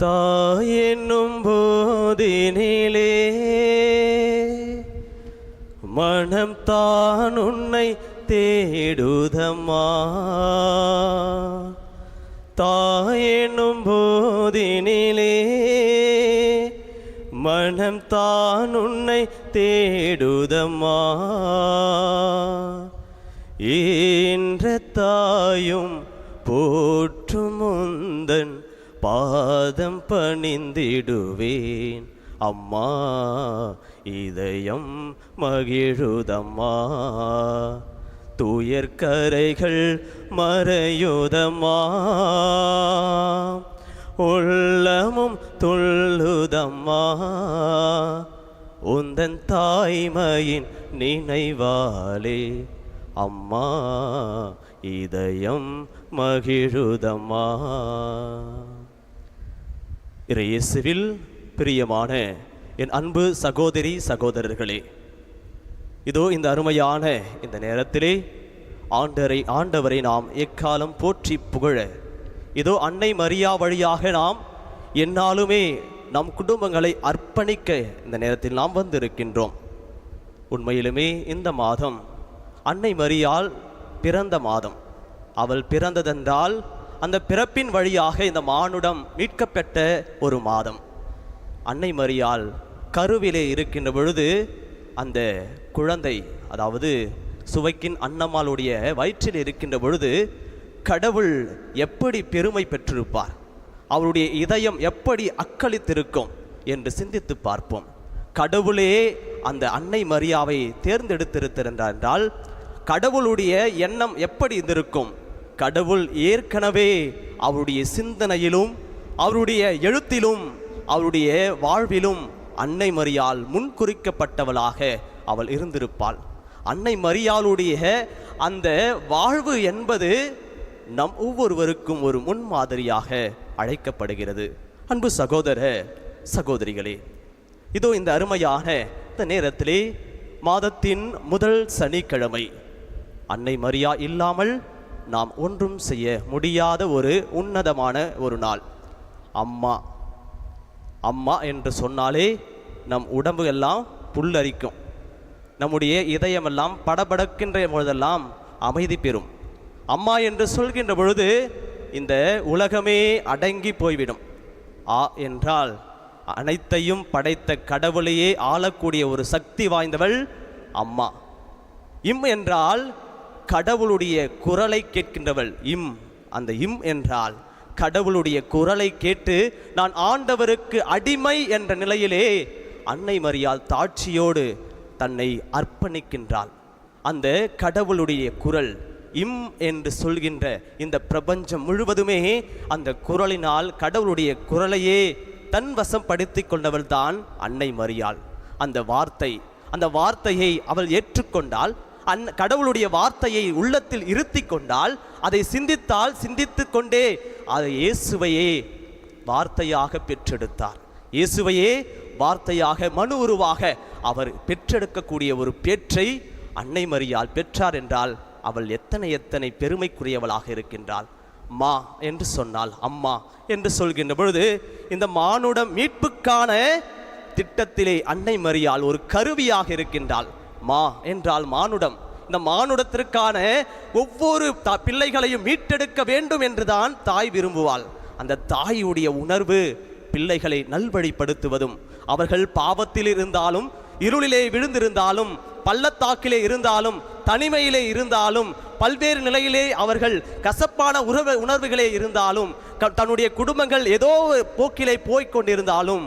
தாயென்னும் போதினிலே மனம் தான் உன்னை தேடுதம்மா. தாயென்னும் போதினிலே மனம் தான் உன்னை தேடுதம்மா. ஈன்ற தாயும் போற்றுமுந்தன் பாதம் பணிந்திடுவேன். அம்மா இதயம் மகிழுதம்மா. துயர்கரைகள் மறையுதம்மா. உள்ளமும் துள்ளுதம்மா. உந்தன் தாய்மையின் நினைவாலே. அம்மா இதயம் மகிழுதம்மா. இறையேசுவில் பிரியமான என் அன்பு சகோதரி சகோதரர்களே இதோ இந்த அருமையான இந்த நேரத்திலே ஆண்டரை ஆண்டவரை நாம் எக்காலம் போற்றி புகழ இதோ அன்னை மரியா வழியாக நாம் என்னாலுமே நம் குடும்பங்களை அர்ப்பணிக்க இந்த நேரத்தில் நாம் வந்திருக்கின்றோம். உண்மையிலுமே இந்த மாதம் அன்னை மரியாள் பிறந்த மாதம். அவள் பிறந்ததென்றால் அந்த பிறப்பின் வழியாக இந்த மானுடம் மீட்கப்பட்ட ஒரு மாதம். அன்னை மரியால் கருவிலே இருக்கின்ற பொழுது அந்த குழந்தை அதாவது சுவைக்கின் அன்னம்மாளுடைய வயிற்றில் இருக்கின்ற பொழுது கடவுள் எப்படி பெருமை பெற்றிருப்பார்? அவருடைய இதயம் எப்படி அக்களித்திருக்கும் என்று சிந்தித்து பார்ப்போம். கடவுளே அந்த அன்னை மரியாவை தேர்ந்தெடுத்திருத்திருந்தார் என்றால் கடவுளுடைய எண்ணம் எப்படி இருந்திருக்கும்? கடவுள் ஏற்கனவே அவருடைய சிந்தனையிலும் அவருடைய எழுத்திலும் அவருடைய வாழ்விலும் அன்னை மரியால் முன்குறிக்கப்பட்டவளாக அவள் இருந்திருப்பாள். அன்னை மரியாளுடைய அந்த வாழ்வு என்பது நம் ஒவ்வொருவருக்கும் ஒரு முன்மாதிரியாக அழைக்கப்படுகிறது. அன்பு சகோதர சகோதரிகளே இதோ இந்த அருமையான இந்த நேரத்திலே மாதத்தின் முதல் சனிக்கிழமை. அன்னை மரியா இல்லாமல் நாம் ஒன்றும் செய்ய முடியாத ஒரு உன்னதமான ஒரு நாள். அம்மா. அம்மா என்று சொன்னாலே நம் உடம்பு எல்லாம் புல்லரிக்கும். நம்முடைய இதயமெல்லாம் படபடக்கின்ற பொழுதெல்லாம் அமைதி பெறும். அம்மா என்று சொல்கின்ற பொழுது இந்த உலகமே அடங்கி போய்விடும். ஆ என்றால் அனைத்தையும் படைத்த கடவுளையே ஆளக்கூடிய ஒரு சக்தி வாய்ந்தவள் அம்மா. இம் என்றால் கடவுளுடைய குரலை கேட்கின்றவள் இம். அந்த இம் என்றால் கடவுளுடைய குரலை கேட்டு நான் ஆண்டவருக்கு அடிமை என்ற நிலையிலே அன்னை மரியால் தாட்சியோடு தன்னை அர்ப்பணிக்கின்றாள். அந்த கடவுளுடைய குரல் இம் என்று சொல்கின்ற இந்த பிரபஞ்சம் முழுவதுமே அந்த குரலினால் கடவுளுடைய குரலையே தன் வசம் படுத்தி கொண்டவள் தான் அன்னை மரியாள். அந்த வார்த்தை அந்த வார்த்தையை அவள் ஏற்றுக்கொண்டால் அந் கடவுளுடைய வார்த்தையை உள்ளத்தில் இருத்தி கொண்டால் அதை சிந்தித்தால் சிந்தித்து கொண்டே அதை இயேசுவையே வார்த்தையாக பெற்றெடுத்தார். இயேசுவையே வார்த்தையாக மனு உருவாக அவர் பெற்றெடுக்கக்கூடிய ஒரு பேற்றை அன்னை மரியால் பெற்றார் என்றால் அவள் எத்தனை எத்தனை பெருமைக்குரியவளாக இருக்கின்றாள். மா என்று சொன்னால் அம்மா என்று சொல்கின்ற பொழுது இந்த மானுட மீட்புக்கான திட்டத்திலே அன்னை மரியால் ஒரு கருவியாக இருக்கின்றாள். மா என்றால் மானுடம். இந்த மானுடத்திற்கான ஒவ்வொரு பிள்ளைகளையும் மீட்டெடுக்க வேண்டும் என்றுதான் தாய் விரும்புவாள். அந்த தாயுடைய உணர்வு பிள்ளைகளை நல்வழிப்படுத்துவதும் அவர்கள் பாவத்தில் இருந்தாலும் இருளிலே விழுந்திருந்தாலும் பள்ளத்தாக்கிலே இருந்தாலும் தனிமையிலே இருந்தாலும் பல்வேறு நிலையிலே அவர்கள் கசப்பான உறவு உணர்வுகளே இருந்தாலும் க- தன்னுடைய குடும்பங்கள் ஏதோ போக்கிலே போய்க் கொண்டிருந்தாலும்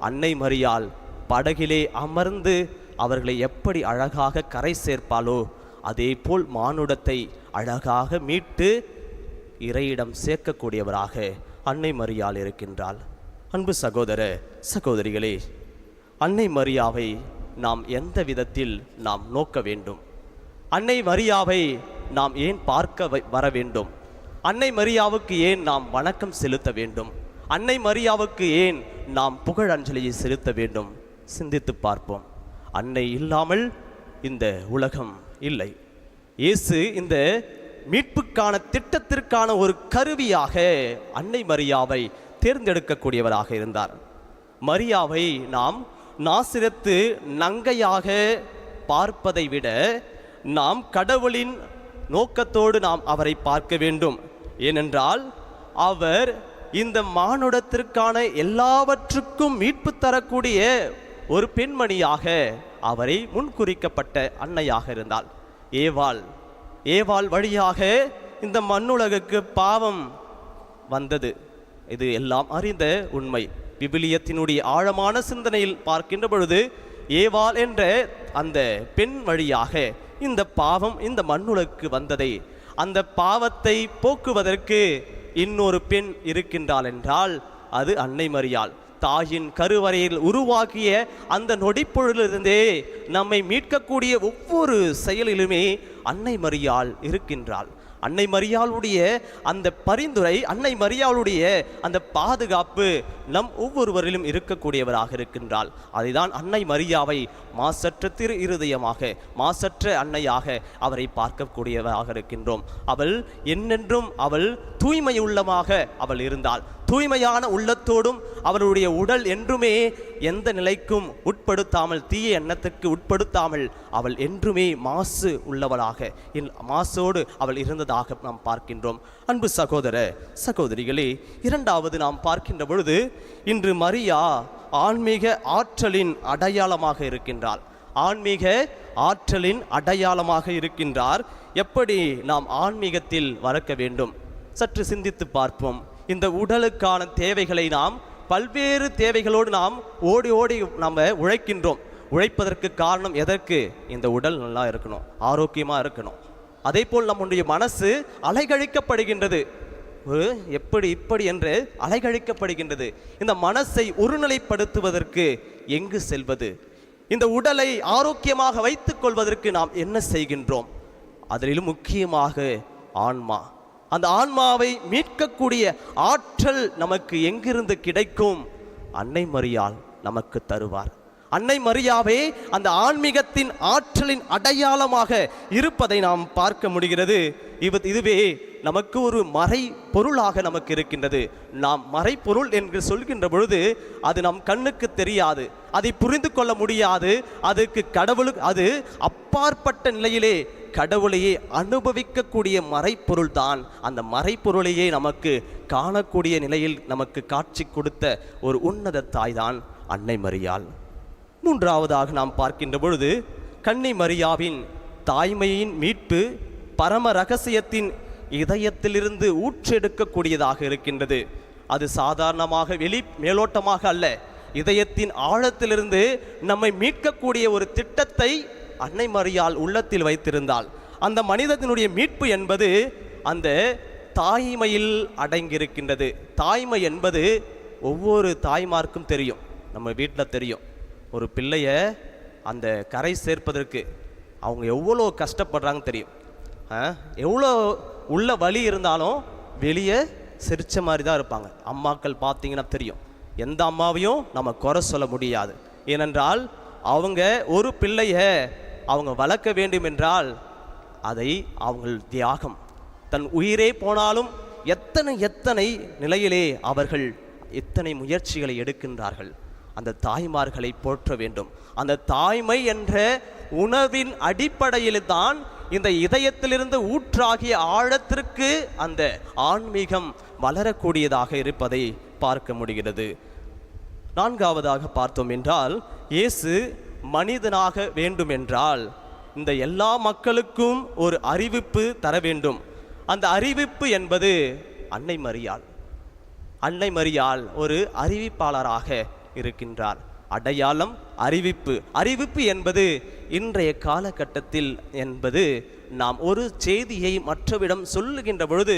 அன்னை மறியால் படகிலே அமர்ந்து அவர்களை எப்படி அழகாக கரை சேர்ப்பாளோ அதேபோல் மானுடத்தை அழகாக மீட்டு இறையிடம் சேர்க்கக்கூடியவராக அன்னை மரியாள் இருக்கின்றாள். அன்பு சகோதர சகோதரிகளே அன்னை மரியாவை நாம் எந்த விதத்தில் நாம் நோக்க வேண்டும்? அன்னை மரியாவை நாம் ஏன் பார்க்க வர வேண்டும்? அன்னை மரியாவுக்கு ஏன் நாம் வணக்கம் செலுத்த வேண்டும்? அன்னை மரியாவுக்கு ஏன் நாம் புகழஞ்சலியை செலுத்த வேண்டும்? சிந்தித்து பார்ப்போம். அன்னை இல்லாமல் இந்த உலகம் இல்லை. இயேசு இந்த மீட்புக்கான திட்டத்திற்கான ஒரு கருவியாக அன்னை மரியாவை தேர்ந்தெடுக்கக்கூடியவராக இருந்தார். மரியாவை நாம் நாசிரத்து நங்கையாக பார்ப்பதை விட நாம் கடவுளின் நோக்கத்தோடு நாம் அவரை பார்க்க வேண்டும். ஏனென்றால் அவர் இந்த மானுடத்திற்கான எல்லாவற்றுக்கும் மீட்பு தரக்கூடிய ஒரு பெண்மணியாக அவரை முன்குறிக்கப்பட்ட அன்னையாக இருந்தாள். ஏவாள் ஏவாள் வழியாக இந்த மண்ணுலகுக்கு பாவம் வந்தது. இது எல்லாம் அறிந்த உண்மை. விபிலியத்தினுடைய ஆழமான சிந்தனையில் பார்க்கின்ற பொழுது ஏவாள் என்ற அந்த பெண் வழியாக இந்த பாவம் இந்த மண்ணுலகுக்கு வந்ததை அந்த பாவத்தை போக்குவதற்கு இன்னொரு பெண் இருக்கின்றாள் என்றால் அது அன்னை மரியாள். தாயின் கருவறையில் உருவாக்கிய அந்த நொடிப்பொழுதிலிருந்தே நம்மை மீட்கக்கூடிய ஒவ்வொரு செயலிலுமே அன்னை மரியாள் இருக்கின்றாள். அன்னை மரியாளுடைய அந்த பரிந்துரை அன்னை மரியாளுடைய அந்த பாதுகாப்பு நம் ஒவ்வொருவரிலும் இருக்கக்கூடியவராக இருக்கின்றாள். அதைதான் அன்னை மரியாவை மாசற்ற திரு இருதயமாக மாசற்ற அன்னையாக அவரை பார்க்கக்கூடியவராக இருக்கின்றோம். அவள் என்னென்றும் அவள் தூய்மையுள்ளமாக அவள் இருந்தாள். தூய்மையான உள்ளத்தோடும் அவளுடைய உடல் என்றுமே எந்த நிலைக்கும் உட்படுத்தாமல் தீய எண்ணத்துக்கு உட்படுத்தாமல் அவள் என்றுமே மாசு உள்ளவளாக மாசோடு அவள் இருந்ததாக நாம் பார்க்கின்றோம். அன்பு சகோதர சகோதரிகளே இரண்டாவது நாம் பார்க்கின்ற பொழுது இன்று மரியா ஆன்மீக ஆற்றலின் அடையாளமாக இருக்கின்றாள். ஆன்மீக ஆற்றலின் அடையாளமாக இருக்கின்றார். எப்படி நாம் ஆன்மீகத்தில் வளர்க்க வேண்டும்? சற்று சிந்தித்து பார்ப்போம். இந்த உடலுக்கான தேவைகளை நாம் பல்வேறு தேவைகளோடு நாம் ஓடி ஓடி நம்ம உழைக்கின்றோம். உழைப்பதற்கு காரணம் எதற்கு? இந்த உடல் நல்லா இருக்கணும் ஆரோக்கியமாக இருக்கணும். அதே போல் நம்முடைய மனசு அலைகழிக்கப்படுகின்றது. ஒரு எப்படி இப்படி என்று அலைகழிக்கப்படுகின்றது. இந்த மனசை ஒருநிலைப்படுத்துவதற்கு எங்கு செல்வது? இந்த உடலை ஆரோக்கியமாக வைத்துக் கொள்வதற்கு நாம் என்ன செய்கின்றோம்? அதிலும் முக்கியமாக ஆன்மா. அந்த ஆன்மாவை மீட்கக்கூடிய ஆற்றல் நமக்கு எங்கிருந்து கிடைக்கும்? அன்னை மரியால் நமக்கு தருவார். அன்னை மரியாவே அந்த ஆன்மீகத்தின் ஆற்றலின் அடையாளமாக இருப்பதை நாம் பார்க்க முடிகிறது. இவ இதுவே நமக்கு ஒரு மறை பொருளாக நமக்கு இருக்கின்றது. நாம் மறைப்பொருள் என்று சொல்கின்ற பொழுது அது நம் கண்ணுக்கு தெரியாது. அதை புரிந்து கொள்ள முடியாது. அதுக்கு கடவுளுக்கு அது அப்பாற்பட்ட நிலையிலே கடவுளையே அனுபவிக்கக்கூடிய மறைப்பொருள் தான் அந்த மறைப்பொருளையே நமக்கு காணக்கூடிய நிலையில் நமக்கு காட்சி கொடுத்த ஒரு உன்னத தாய்தான் அன்னை மரியாள். மூன்றாவதாக நாம் பார்க்கின்ற பொழுது கன்னி மரியாவின் தாய்மையின் மீட்பு பரம ரகசியத்தின் இதயத்திலிருந்து ஊற்றெடுக்கக்கூடியதாக இருக்கின்றது. அது சாதாரணமாக வெளி மேலோட்டமாக அல்ல. இதயத்தின் ஆழத்திலிருந்து நம்மை மீட்கக்கூடிய ஒரு திட்டத்தை அன்னை மரியால் உள்ளத்தில் வைத்திருந்தாள். அந்த மனிதத்தினுடைய மீட்பு என்பது அந்த தாய்மையில் அடங்கியிருக்கின்றது. தாய்மை என்பது ஒவ்வொரு தாய்மார்க்கும் தெரியும். நம்ம வீட்டில் தெரியும். ஒரு பிள்ளைய அந்த கரை சேர்ப்பதற்கு அவங்க எவ்வளோ கஷ்டப்படுறாங்க தெரியும். எவ்வளோ உள்ள வழி இருந்தாலும் வெளியே சிரிச்ச மாதிரி தான் இருப்பாங்க. அம்மாக்கள் பார்த்தீங்கன்னா தெரியும். எந்த அம்மாவையும் நம்ம குறை சொல்ல முடியாது. ஏனென்றால் அவங்க ஒரு பிள்ளைய அவங்க வளர்க்க வேண்டும் என்றால் அதை அவங்கள் தியாகம். தன் உயிரே போனாலும் எத்தனை எத்தனை நிலையிலே அவர்கள் எத்தனை முயற்சிகளை எடுக்கின்றார்கள். அந்த தாய்மார்களை போற்ற வேண்டும். அந்த தாய்மை என்ற உணவின் அடிப்படையில் தான் இந்த இதயத்திலிருந்து ஊற்றாகிய ஆழத்திற்கு அந்த ஆன்மீகம் வளரக்கூடியதாக இருப்பதை பார்க்க முடிகிறது. நான்காவதாக பார்த்தோம் என்றால் இயேசு மனிதனாக வேண்டும் என்றால் இந்த எல்லா மக்களுக்கும் ஒரு அறிவிப்பு தர வேண்டும். அந்த அறிவிப்பு என்பது அன்னை மரியாள். அன்னை மரியாள் ஒரு அறிவிப்பாளராக இருக்கின்றார். அடையாளம் அறிவிப்பு. அறிவிப்பு என்பது இன்றைய காலகட்டத்தில் என்பது நாம் ஒரு செய்தியை மற்றவிடம் சொல்லுகின்ற பொழுது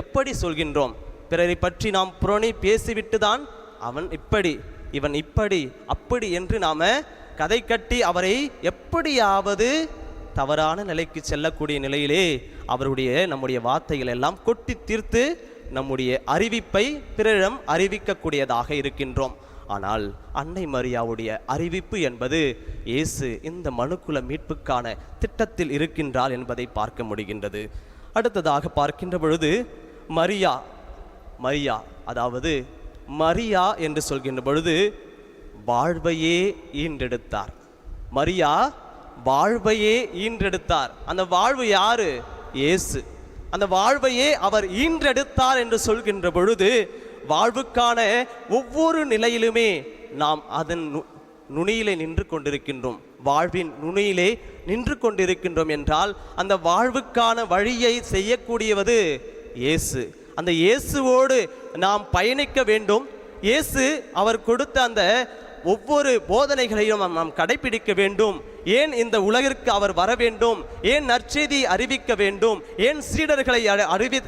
எப்படி சொல்கின்றோம்? பிறரை பற்றி நாம் புறணி பேசிவிட்டு தான் அவன் இப்படி இவன் இப்படி அப்படி என்று நாம கதை கட்டி அவரை எப்படியாவது தவறான நிலைக்கு செல்லக்கூடிய நிலையிலே அவருடைய நம்முடைய வார்த்தைகள் எல்லாம் கொட்டி தீர்த்து நம்முடைய அறிவிப்பை பிறரிடம் அறிவிக்கக்கூடியதாக இருக்கின்றோம். ஆனால் அன்னை மரியாவுடைய அறிவிப்பு என்பது இயேசு இந்த மனுக்குல மீட்புக்கான திட்டத்தில் இருக்கின்றாள் என்பதை பார்க்க முடிகின்றது. அடுத்ததாக பார்க்கின்ற பொழுது மரியா மரியா அதாவது மரியா என்று சொல்கின்ற பொழுது வாழ்வையே ஈன்றெடுத்தார். மரியா வாழ்வையே ஈன்றெடுத்தார். அந்த வாழ்வு யாரு? இயேசு. அந்த வாழ்வையே அவர் ஈன்றெடுத்தார் என்று சொல்கின்ற பொழுது வாழ்வுக்கான ஒவ்வொரு நிலையிலுமே நாம் அதன் நு- நுனியிலே நின்று கொண்டிருக்கின்றோம். வாழ்வின் நுனியிலே நின்று கொண்டிருக்கின்றோம் என்றால் அந்த வாழ்வுக்கான வழியை செய்யக்கூடியவது இயேசு. அந்த இயேசுவோடு நாம் பயணிக்க வேண்டும். இயேசு அவர் கொடுத்த அந்த ஒவ்வொரு போதனைகளையும் நாம் கடைபிடிக்க வேண்டும். ஏன் இந்த உலகிற்கு அவர் வர வேண்டும்? ஏன் நற்செய்தி அறிவிக்க வேண்டும்? ஏன் சீடர்களை அறிவி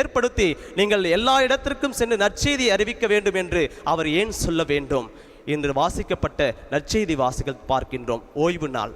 ஏற்படுத்தி நீங்கள் எல்லா இடத்திற்கும் சென்று நற்செய்தி அறிவிக்க வேண்டும் என்று அவர் ஏன் சொல்ல வேண்டும்? இன்று வாசிக்கப்பட்ட நற்செய்தி வாசிகள் பார்க்கின்றோம். ஓய்வு நாள்.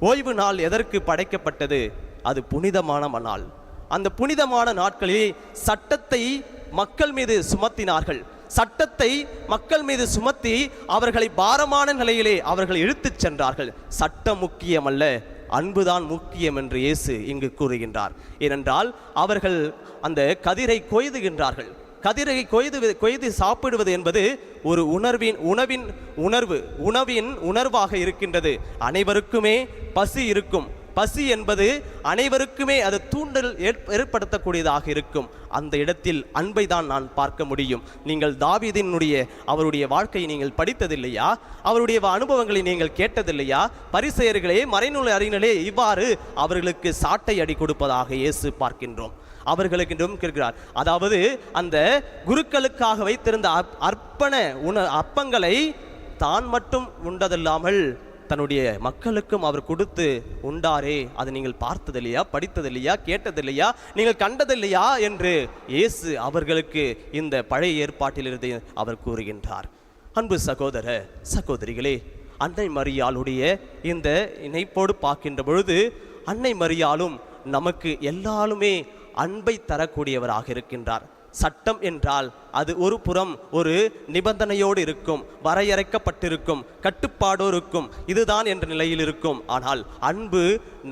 ஓய்வு நாள் எதற்கு படைக்கப்பட்டது? அது புனிதமான நாள். அந்த புனிதமான நாட்களில் சட்டத்தை மக்கள் மீது சுமத்தினார்கள். சட்டத்தை மக்கள் மீது சுமத்தி அவர்களை பாரமான நிலையிலே அவர்கள் இழுத்துச் சென்றார்கள். சட்டம் முக்கியமல்ல அன்புதான் முக்கியம் என்று இயேசு இங்கு கூறுகின்றார். ஏனென்றால் அவர்கள் அந்த கதிரை கொய்துகின்றார்கள். கதிரை கொய்து கொய்து சாப்பிடுவது என்பது ஒரு உணர்வின் உணவின் உணர்வு உணவின் உணர்வாக இருக்கின்றது. அனைவருக்குமே பசி இருக்கும். பசி என்பது அனைவருக்குமே அது தூண்டல் ஏற்படுத்தக்கூடியதாக இருக்கும். அந்த இடத்தில் அன்பை தான் நான் பார்க்க முடியும். நீங்கள் தாவீதினுடைய அவருடைய வாழ்க்கையை நீங்கள் படித்ததில்லையா? அவருடைய அனுபவங்களை நீங்கள் கேட்டதில்லையா? பரிசெயர்களே மறைநூல் அறிஞர்களே இவ்வாறு அவர்களுக்கு சாட்டை அடி கொடுப்பதாக இயேசு பார்க்கின்றோம். அவர்களுக்கு கேட்கிறார் அதாவது அந்த குருக்களுக்காக வைத்திருந்த அப்- அர்ப்பண உண அப்பங்களை தான் மட்டும் உண்டதில்லாமல் தன்னுடைய மக்களுக்கும் அவர் கொடுத்து உண்டாரே. அதை நீங்கள் பார்த்ததில்லையா படித்ததில்லையா கேட்டதில்லையா நீங்கள் கண்டதில்லையா என்று இயேசு அவர்களுக்கு இந்த பழைய ஏற்பாட்டிலிருந்து அவர் கூறுகின்றார். அன்பு சகோதர சகோதரிகளே அன்னை மரியாளுடைய இந்த இணைப்போடு பார்க்கின்ற பொழுது அன்னை மரியாளும் நமக்கு எல்லாருமே அன்பை தரக்கூடியவராக இருக்கின்றார். சட்டம் என்றால் அது ஒரு புறம் ஒரு நிபந்தனையோடு இருக்கும் வரையறைக்கப்பட்டிருக்கும் கட்டுப்பாடோடு இருக்கும் இதுதான் என்ற நிலையில் இருக்கும். ஆனால் அன்பு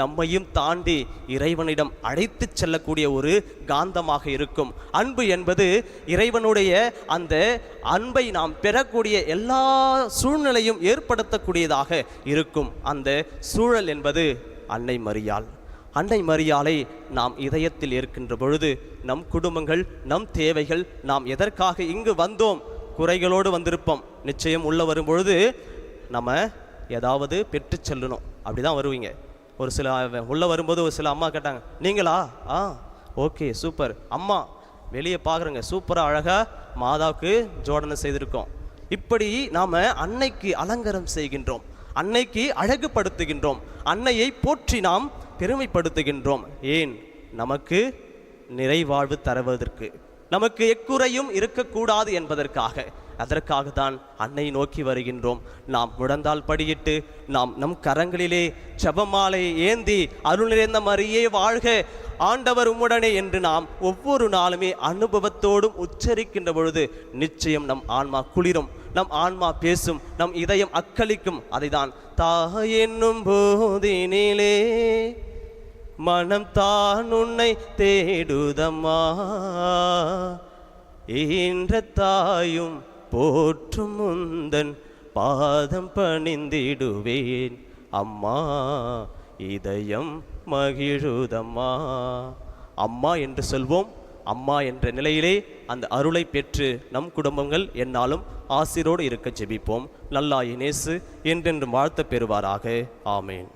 நம்மையும் தாண்டி இறைவனிடம் அழைத்துச் செல்லக்கூடிய ஒரு காந்தமாக இருக்கும். அன்பு என்பது இறைவனுடைய அந்த அன்பை நாம் பெறக்கூடிய எல்லா சூழ்நிலையும் ஏற்படுத்தக்கூடியதாக இருக்கும். அந்த சூழல் என்பது அன்னை மரியாள். அன்னை மரியாளை நாம் இதயத்தில் இருக்கின்ற பொழுது நம் குடும்பங்கள் நம் தேவைகள் நாம் எதற்காக இங்கு வந்தோம்? குறைகளோடு வந்திருப்போம். நிச்சயம் உள்ளே வரும் பொழுது நம்ம ஏதாவது பெற்று செல்லணும். அப்படி தான் வருவீங்க. ஒரு சில உள்ளே வரும்போது ஒரு சில அம்மா கேட்டாங்க நீங்களா? ஆ. Okay super. அம்மா வெளியே பார்க்குறேங்க சூப்பராக அழகாக மாதாவுக்கு ஜோடனை செய்திருக்கோம். இப்படி நாம் அன்னைக்கு அலங்காரம் செய்கின்றோம். அன்னைக்கு அழகுபடுத்துகின்றோம். அன்னையை போற்றி நாம் பெருமைப்படுத்துகின்றோம். ஏன்? நமக்கு நிறைவாழ்வு தருவதற்கு. நமக்கு எக்குறையும் இருக்கக்கூடாது என்பதற்காக. அதற்காக தான் அன்னை நோக்கி வருகின்றோம். நாம் முழந்தால் படியிட்டு நாம் நம் கரங்களிலே ஜெபமாலை ஏந்தி அருள் நிறைந்த மாதிரியே வாழ்க. ஆண்டவர் உம்முடனே என்று நாம் ஒவ்வொரு நாளுமே அனுபவத்தோடும் உச்சரிக்கின்ற பொழுது நிச்சயம் நம் ஆன்மா குளிரும். நம் ஆன்மா பேசும் நம் இதயம் அக்களிக்கும் அதைதான் தாக என்னும் போதினிலே மனம் தான் உன்னை தேடுதம்மா. ஈன்ற தாயும் போற்றும் முந்தன் பாதம் பணிந்திடுவேன். அம்மா இதயம் மகிழுதம்மா. அம்மா என்று சொல்வோம். அம்மா என்ற நிலையிலே அந்த அருளை பெற்று நம் குடும்பங்கள் என்னாலும் ஆசிரோடு இருக்க ஜெபிப்போம் நல்லாயினேசு என்றென்று வாழ்த்த பெறுவாராக. ஆமேன்.